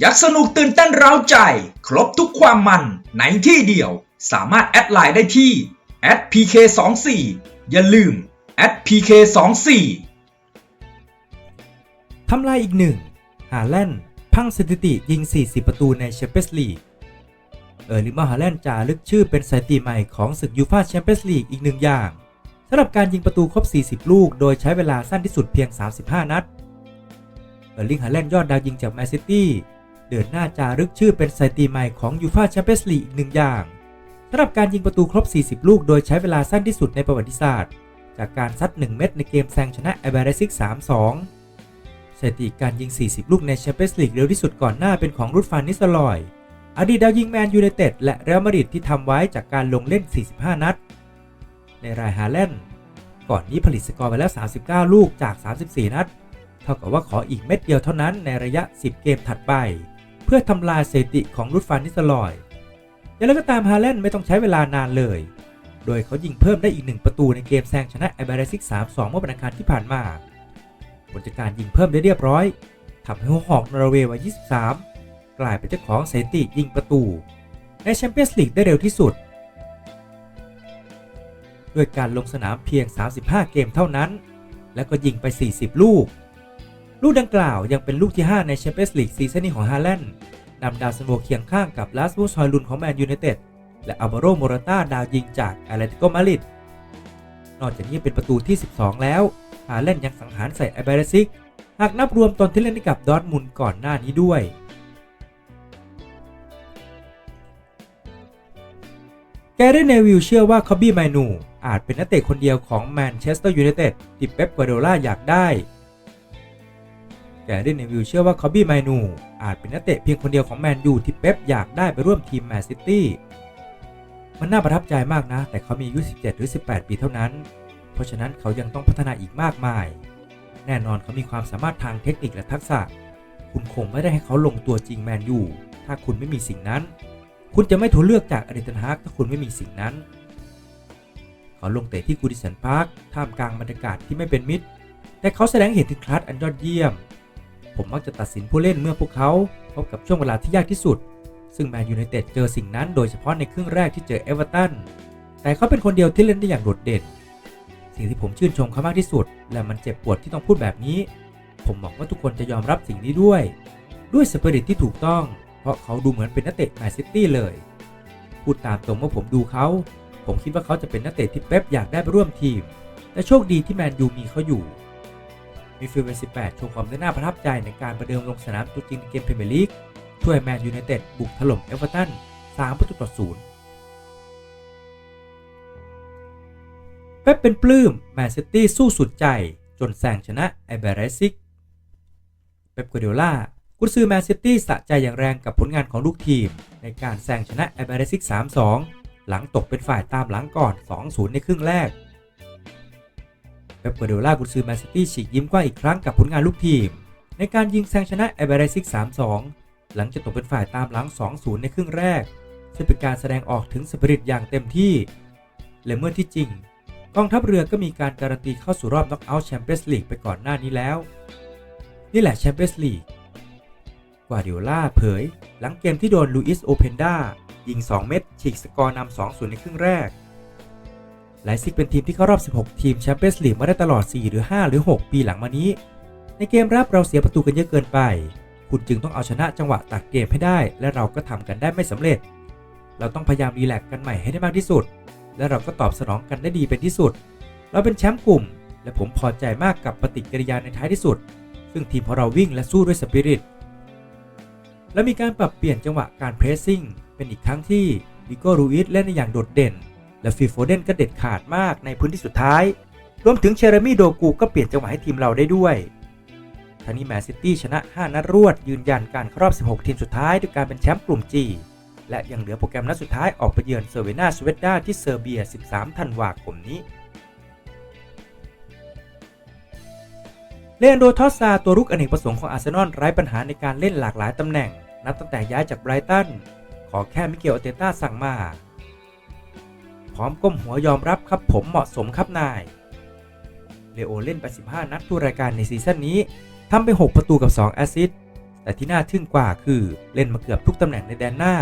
อยากสนุกตื่นเต้นเร้าใจ ครบทุกความมันในที่เดียว สามารถแอดไลน์ได้ที่ @pk24 อย่าลืม @pk24 ทำลายอีกหนึ่งฮาแลนพังสถิติยิง 40 ประตูในแชมเปี้ยนส์ลีก เออร์ลิงฮาแลนจารึกชื่อเป็นสถิติใหม่ของศึกยูฟ่าแชมเปี้ยนส์ลีกอีกหนึ่งอย่างสำหรับการยิงประตูครบ 40 ลูก โดยใช้เวลาสั้นที่สุดเพียง 35 นัด เออร์ลิงฮาแลนด์ยอดดาวยิงจากแมนซิตี้ เดินหน้าจารึกชื่อเป็นสถิติใหม่ของยูฟ่าแชมเปี้ยนส์ลีกอีกหนึ่งอย่างสำหรับการยิงประตูครบ 40 ลูก โดยใช้เวลาสั้นที่สุดในประวัติศาสตร์ จากการซัด 1 เม็ดในเกมแซงชนะไอเบรซิก 3-2 สถิติการยิง 40 ลูกในแชมเปี้ยนส์ลีกเร็วที่สุดก่อนหน้าเป็นของรุดฟานนิสเตอร์ลอย อดีตดาวยิงแมนยูไนเต็ดและเรอัลมาดริดที่ทำไว้จากการลงเล่น 45 นัด ในรายฮาแลนด์ก่อนนี้ผลิตสกอร์ไปแล้ว 39 ลูกจาก 34 นัด เท่ากับว่าขออีกเม็ดเดียวเท่านั้นในระยะ 10 เกมถัดไปเพื่อทำลายสถิติของรุดฟานนิสเตอร์ลอยอย่างไรก็ตามฮาแลนด์ไม่ต้องใช้เวลานานเลย โดยเขายิงเพิ่มได้อีกหนึ่งประตูในเกมแซงชนะไอเบรซิก3-2 เมื่อวันอังคารที่ผ่านมาผลจากการยิงเพิ่มได้เรียบร้อยทำให้หัวหอกนอร์เวย์วัย 23 กลายเป็นเจ้าของสถิติยิงประตู ในแชมเปี้ยนส์ลีกได้เร็วที่สุด ด้วยการลงสนามเพียง 35 เกมเท่านั้น และก็ยิงไป 40 ลูก ลูกดังกล่าวยังเป็นลูกที่ 5 ในแชมเปี้ยนส์ลีกซีซั่นนี้ของฮาแลนด์นำดาวซันโวเคียงข้างกับลาสมูสฮอยลุนของแมนยูไนเต็ดและอัลวาโรโมราตาดาวยิงจากแอตเลติโกมาริดนอกจากนี้เป็นประตูที่ 12 แล้วฮาแลนด์ยังสังหารใส่ไอเบรซิก หากนับรวมตอนที่เล่นกับดอร์ทมุนก่อนหน้านี้ด้วยแกเรนเนวิลเชื่อว่าคอบบี้ไมนูอาจเป็นนักเตะคนเดียวของแมนเชสเตอร์ยูไนเต็ดที่เป๊ปกัวเดโอล่าอยากได้ แกเรนเนวิลเชื่อว่าคอบบี้ไมนูอาจเป็นนักเตะเพียงคนเดียวของแมนยูที่เป๊ปอยากได้ไปร่วมทีมแมนซิตี้มันน่าประทับใจมากนะ แต่เขามีอายุ 17 หรือ 18 ปีเท่านั้น เพราะฉะนั้นเขายังต้องพัฒนาอีกมากมาย แน่นอนเขามีความสามารถทางเทคนิคและทักษะ คุณคงไม่ได้ให้เขาลงตัวจริงแมนยูถ้าคุณไม่มีสิ่งนั้น คุณจะไม่ถูกเลือกจากอดิตันฮากถ้าคุณไม่มีสิ่งนั้น เขาลงเตะที่กูดิสันพาร์คท่ามกลางบรรยากาศที่ไม่เป็นมิตร แต่เขาแสดงเห็นถึงคลาสอันยอดเยี่ยม ผมมักจะตัดสินผู้เล่นเมื่อพวกเขาพบกับช่วงเวลาที่ยากที่สุด ซึ่งแมนยูไนเต็ดเจอสิ่งนั้นโดยเฉพาะในครึ่งแรกที่เจอเอเวอร์ตัน แต่เขาเป็นคนเดียวที่เล่นได้อย่างโดดเด่น สิ่งที่ผมชื่นชมเขามากที่สุด และมันเจ็บปวดที่ต้องพูดแบบนี้ ผมหวังว่าทุกคนจะยอมรับสิ่งนี้ด้วย ด้วยสปิริตที่ถูกต้อง เพราะเขาดูเหมือนเป็นนักเตะแมนซิตี้เลย พูดตามตรงว่าผมดูเขา ผมคิดว่าเขาจะเป็นนักเตะที่เป๊ปอยากได้ไปร่วมทีมแต่โชคดีที่แมนยูมีเขาอยู่ มิดฟิลด์เบอร์18โชว์ความได้น่าประทับใจในการประเดิมลงสนามตัวจริงในเกมพรีเมียร์ลีกช่วยแมนยูไนเต็ดบุกถล่มเอเวอร์ตัน3ประตูต่อศูนย์เป๊ปเป็นปลื้มแมนซิตี้สู้สุดใจ จนแซงชนะไอเบรซิก เป๊ปกัวเดล่ากุนซือแมนซิตี้สะใจอย่างแรงกับผลงานของลูกทีม ในการแซงชนะไอเบรซิก 3-2 หลังตกเป็นฝ่ายตามหลังก่อน 2-0 ในครึ่งแรก เป๊ปกัวเดโอล่ากุนซือแมนซิตี้ฉีกยิ้มกว้างอีกครั้งกับผลงานลูกทีม ในการยิงแซงชนะไอเบรซิก 3-2 หลังจากตกเป็นฝ่ายตามหลัง 2-0 ในครึ่งแรก ซึ่งเป็นการแสดงออกถึงสปิริตอย่างเต็มที่และเมื่อที่จริง กองทัพเรือก็มีการการันตีเข้าสู่รอบน็อกเอาท์แชมเปี้ยนส์ลีกไปก่อนหน้านี้แล้ว นี่แหละแชมเปี้ยนส์ลีกกวาดิโอล่าเผย หลังเกมที่โดนลูอิสโอเพนดายิง 2 เม็ดฉีกสกอร์นำ2-0 ในครึ่งแรก ไลซิกเป็นทีมที่เข้ารอบ 16 ทีมแชมเปี้ยนส์ลีกมาได้ตลอด 4 หรือ 5 หรือ 6 ปีหลังมานี้ ในเกมรับเราเสียประตูกันเยอะเกินไป คุณจึงต้องเอาชนะจังหวะตัดเกมให้ได้ และเราก็ทำกันได้ไม่สำเร็จ เราต้องพยายามรีแลกซ์กันใหม่ให้ได้มากที่สุด และเราก็ตอบสนองกันได้ดีเป็นที่สุด เราเป็นแชมป์กลุ่ม และผมพอใจมากกับปฏิกิริยาในท้ายที่สุด ซึ่งทีมของเราวิ่งและสู้ด้วยสปิริต และมีการปรับเปลี่ยนจังหวะการเพรสซิ่งเป็นอีกครั้งที่วิโก้รูอิสเล่นได้อย่างโดดเด่น และฟิลโฟเดนก็เด็ดขาดมากในพื้นที่สุดท้าย รวมถึงเชเรมี่โดกูก็เปลี่ยนจังหวะให้ทีมเราได้ด้วยทางนี้แมนซิตี้ชนะ 5 นัดรวดยืนยันการเข้ารอบ 16 ทีมสุดท้ายด้วยการเป็นแชมป์กลุ่ม G และยังเหลือโปรแกรมนัดสุดท้ายออกไปเยือนเซอร์เวนาสเวตดาที่เซอร์เบีย 13 ธันวาคมนี้เลอนโดทอสซาตัวรุกอเนกประสงค์ของอาร์เซนอลไร้ปัญหาในการเล่นหลากหลายตำแหน่ง นับตั้งแต่ย้ายจากไบรตันขอแค่มิเกลอเตต้าสั่งมา อมก้มหัวยอมรับครับผมเหมาะสมครับนาย เลโอเล่นไป 15 นัดทุกรายการในซีซั่นนี้ทำไป 6 ประตูกับ 2 แอสซิสต์ แต่ที่น่าทึ่งกว่าคือเล่นมาเกือบทุกตำแหน่งในแดนหน้า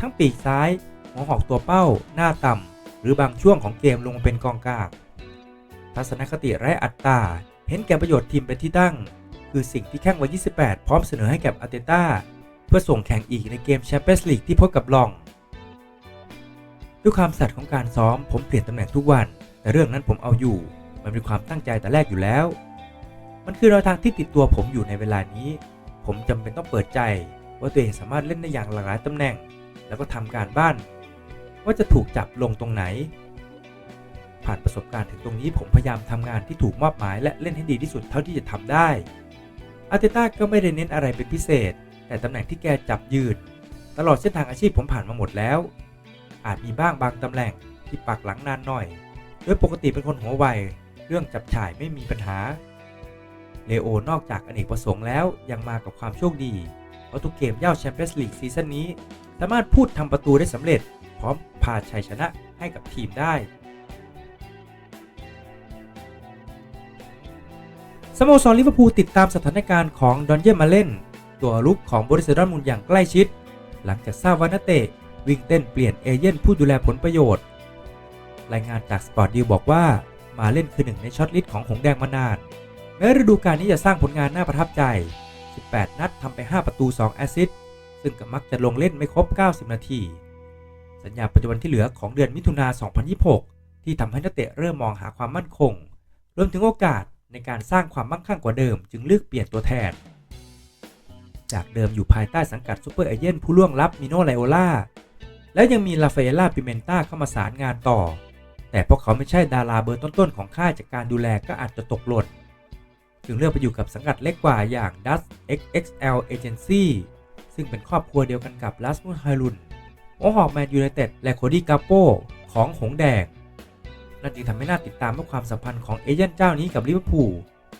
ทั้งปีกซ้ายหัวหอกตัวเป้า หน้าต่ำ หรือบางช่วงของเกมลงมาเป็นกองกลาง ทัศนคติไร้อัตตา เห็นแก่ประโยชน์ทีมเป็นที่ตั้ง คือสิ่งที่แข้งวัย 28 พร้อมเสนอให้กับอาร์เตต้า เพื่อส่งแข่งอีกในเกมแชมเปี้ยนส์ลีกที่พบกับลอง ด้วยความสัตย์ของการซ้อมผมเปลี่ยนตำแหน่งทุกวัน แต่เรื่องนั้นผมเอาอยู่ มันเป็นความตั้งใจแต่แรกอยู่แล้ว มันคือแนวทางที่ติดตัวผมอยู่ในเวลานี้ ผมจำเป็นต้องเปิดใจ ว่าตัวเองสามารถเล่นได้อย่างหลากหลายตำแหน่ง แล้วก็ทำการบ้าน ว่าจะถูกจับลงตรงไหน ผ่านประสบการณ์ถึงตรงนี้ผมพยายามทำงานที่ถูกมอบหมาย และเล่นให้ดีที่สุดเท่าที่จะทำได้อาร์เตต้าก็ไม่ได้เน้นอะไรเป็นพิเศษ แต่ตำแหน่งที่แกจับยืน ตลอดเส้นทางอาชีพผมผ่านมาหมดแล้ว อาจมีบ้างบางตำแหน่งที่ปักหลังนานหน่อย โดยปกติเป็นคนหัวไว เรื่องจับฉ่ายไม่มีปัญหา เลโอนอกจากอเนกประสงค์แล้วยังมากับความโชคดี เพราะทุกเกมเย่าแชมเปี้ยนส์ลีกซีซั่นนี้ สามารถพูดทำประตูได้สำเร็จ พร้อมพาชัยชนะให้กับทีมได้สโมสรลิเวอร์พูลติดตามสถานการณ์ของดอนเยมาเล่น ตัวลุกของบริษัทดอร์ทมุนอย่างใกล้ชิด หลังจากทราบว่านักเตะ วิ่งเต้นเปลี่ยนเอเย่นผู้ดูแลผลประโยชน์ รายงานจากสปอร์ตดิวบอกว่ามาเล่นคือหนึ่งในช็อตลิสต์ของหงแดงมานานแม้ฤดูกาลนี้จะสร้างผลงานน่าประทับใจ 18 นัดทำไป 5 ประตู 2 แอสซิสต์ซึ่งก็มักจะลงเล่นไม่ครบ 90 นาที สัญญาปัจจุบันที่เหลือของเดือนมิถุนา 2026 ที่ทำให้นักเตะเริ่มมองหาความมั่นคง รวมถึงโอกาสในการสร้างความมั่งคั่งกว่าเดิม จึงเลือกเปลี่ยนตัวแทน จากเดิมอยู่ภายใต้สังกัดซูเปอร์เอเย่นผู้ล่วงลับมิโนไลโอล่า แล้วยังมีลาฟเอล่าปิเมนต้าเข้ามาสารงานต่อ แต่พวกเขาไม่ใช่ดาราเบอร์ต้นๆของค่ายจากการดูแลก็อาจจะตกหล่นจึงเลือกไปอยู่กับสังกัดเล็กกว่าอย่าง Dust XXL Agency ซึ่งเป็นครอบครัวเดียวกันกับลัสมุนไฮลุนโอฮอกแมนยูไนเต็ดและโคดี้กาโปของหงแดงนั่นจึงทำให้น่าติดตามว่าความสัมพันธ์ของเอเย่นเจ้านี้กับลิเวอร์พูล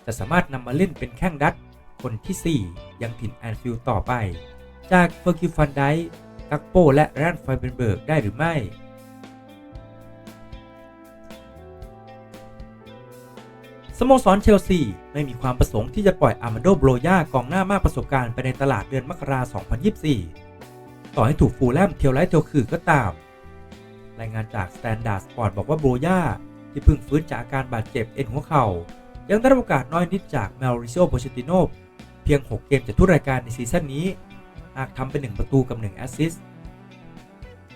จะสามารถนำมาเล่นเป็นแข้งดัตคนที่ 4 ยังถิ่นแอนฟิลด์ต่อไป จากเฟอร์กิวฟันได กักโปและแรนไฟเบนเบิร์กได้หรือไม่ สโมสรเชลซี ไม่มีความประสงค์ที่จะปล่อยอามาโดโบรยากองหน้ามากประสบการณ์ไปในตลาดเดือนมกราคม 2024 ต่อให้ถูกฟูลแลมเทียวไลท์เทียวคือก็ตาม รายงานจาก Standard Sport บอกว่าโบรยาที่เพิ่งฟื้นจากอาการบาดเจ็บเอ็นหัวเข่า ยังได้รับโอกาสน้อยนิดจากแมริโซโปเชติโนเพียง 6 เกมจากทุกรายการในซีซั่นนี้ หากทำเป็น 1 ประตูกับ 1 แอสซิสต์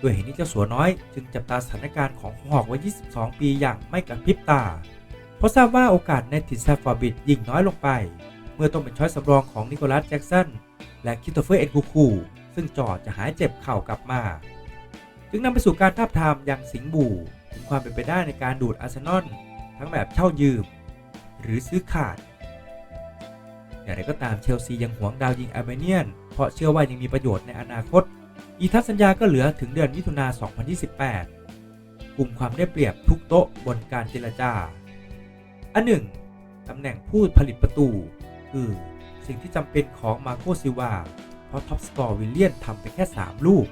ด้วยเหตุนี้เจ้าสัวน้อยจึงจับตาสถานการณ์ของหอกไว้ 22 ปีอย่างไม่กระพริบตา เพราะทราบว่าโอกาสในถิ่นแซฟฟอร์บิดยิ่งน้อยลงไป เมื่อต้องเป็นช้อยสำรองของนิโคลัสแจ็กสันและคิโตเฟอร์เอ็นคูคูซึ่งจอดจะหายเจ็บเข่ากลับมา จึงนำไปสู่การทาบทามยังสิงบูถึงความเป็นไปได้ในการดูดอาร์เซนอลทั้งแบบเช่ายืม หรือซื้อขาดอย่างไรก็ตามเชลซียังหวงดาวยิงอาร์เมเนียน เพราะเชื่อว่ายังมีประโยชน์ในอนาคต อีทัศสัญญาก็เหลือถึงเดือนมิถุนา 2028 กลุ่มความได้เปรียบทุกโต๊ะบนการเจรจา อันหนึ่งตำแหน่งผู้ผลิตประตู คือสิ่งที่จำเป็นของมาโคซิวา เพราะท็อปสกอร์วิลเลียนทำไปแค่ 3 ลูก